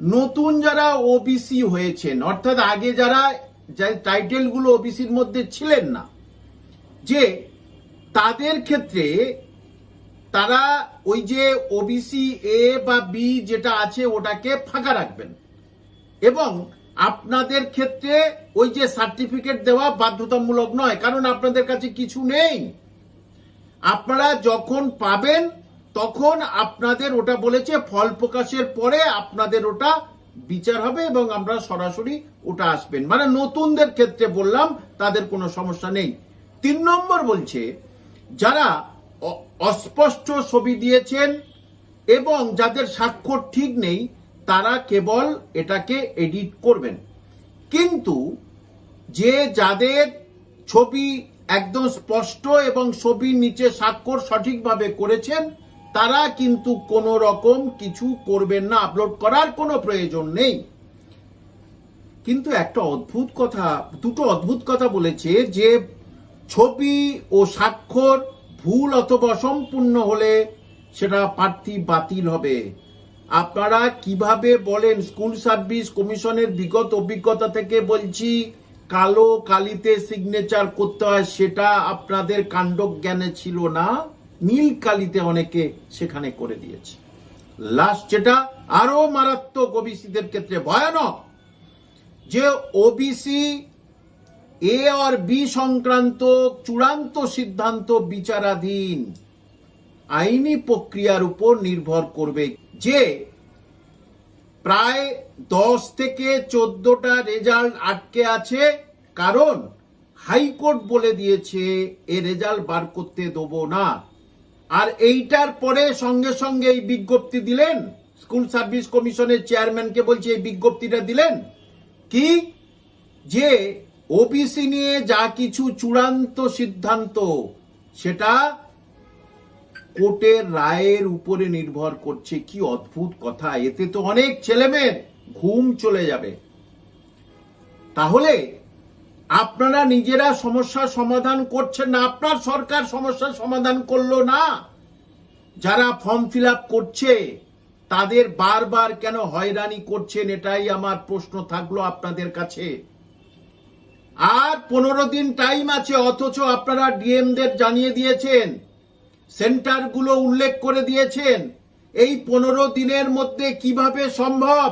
নতুন যারা ওবিসি হয়েছেন, অর্থাৎ আগে যারা টাইটেলগুলো ওবিসির মধ্যে ছিলেন না, যে তাদের ক্ষেত্রে তারা ওই যে ওবিসি এ বা বি যেটা আছে ওটাকে ফাঁকা রাখবেন। এবং আপনাদের ক্ষেত্রে ওই যে সার্টিফিকেট দেওয়া বাধ্যতামূলক নয়, কারণ আপনাদের কাছে কিছু নেই। আপনারা যখন পাবেন তখন আপনাদের ওটা বলেছে, ফল প্রকাশের পরে আপনাদের ওটা বিচার হবে এবং আমরা সরাসরি ওটা আসবেন। মানে নতুনদের ক্ষেত্রে বললাম, তাদের কোনো সমস্যা নেই। তিন নম্বর বলছে, যারা অস্পষ্ট ছবি দিয়েছেন এবং যাদের স্বাক্ষর ঠিক নেই, তারা কেবল এটাকে এডিট করবেন। কিন্তু যে যাদের ছবি একদম স্পষ্ট এবং ছবির নিচে স্বাক্ষর সঠিকভাবে করেছেন তারা কিন্তু কোনো রকম কিছু করবেন না আপলোড করার কোনো প্রয়োজন নেই। কিন্তু একটা অদ্ভুত কথা, দুটো অদ্ভুত কথা বলেছে যে ছবি ও স্বাক্ষর ভুল অথবা অসম্পূর্ণ হলে সেটা প্রার্থী বাতিল হবে। আপনারা কীভাবে বলেন, স্কুল সার্ভিস কমিশনের বিগত অভিজ্ঞতা থেকে বলছি, কালো কালিতে সিগনেচার করতে হয়, সেটা আপনাদের কাণ্ড জ্ঞানে ছিল না? নীল কালিতে অনেকে সেখানে করে দিয়েছে। লাস্ট যেটা আরও মারাত্মক ওবিসিদের ক্ষেত্রে ভয়ানক। যে ওবিসি এ আর বি সংক্রান্ত চূড়ান্ত সিদ্ধান্ত বিচারাধীন আইনি প্রক্রিয়ার উপর নির্ভর করবে যে প্রায় দশ থেকে চোদ্দটা রেজাল্ট আটকে আছে, কারণ হাইকোর্ট বলে দিয়েছে, এ রেজাল্ট বার করতে দেবো না। আর এইটার পরে সঙ্গে সঙ্গে এই বিজ্ঞপ্তি দিলেন, স্কুল সার্ভিস কমিশনের চেয়ারম্যানকে বলছি এই বিজ্ঞপ্তিটা দিলেন, কি? যে ওবিসি নিয়ে যা কিছু চূড়ান্ত সিদ্ধান্ত, সেটা কোর্টের রায়ের উপরে নির্ভর করছে। কি অদ্ভুত কথা, এতে তো অনেক ছেলেমেয়ের ঘুম চলে যাবে। তাহলে আপনারা নিজেরা সমস্যার সমাধান করছেন না, আপনার সরকার সমস্যার সমাধান করল না। যারা ফর্ম ফিল করছে, তাদের বারবার কেন হয়রানি করছেন এটাই আমার প্রশ্ন থাকল আপনাদের কাছে। আর পনেরো দিন টাইম আছে, অথচ আপনারা ডিএমদের জানিয়ে দিয়েছেন, সেন্টারগুলো উল্লেখ করে দিয়েছেন, এই পনেরো দিনের মধ্যে কীভাবে সম্ভব?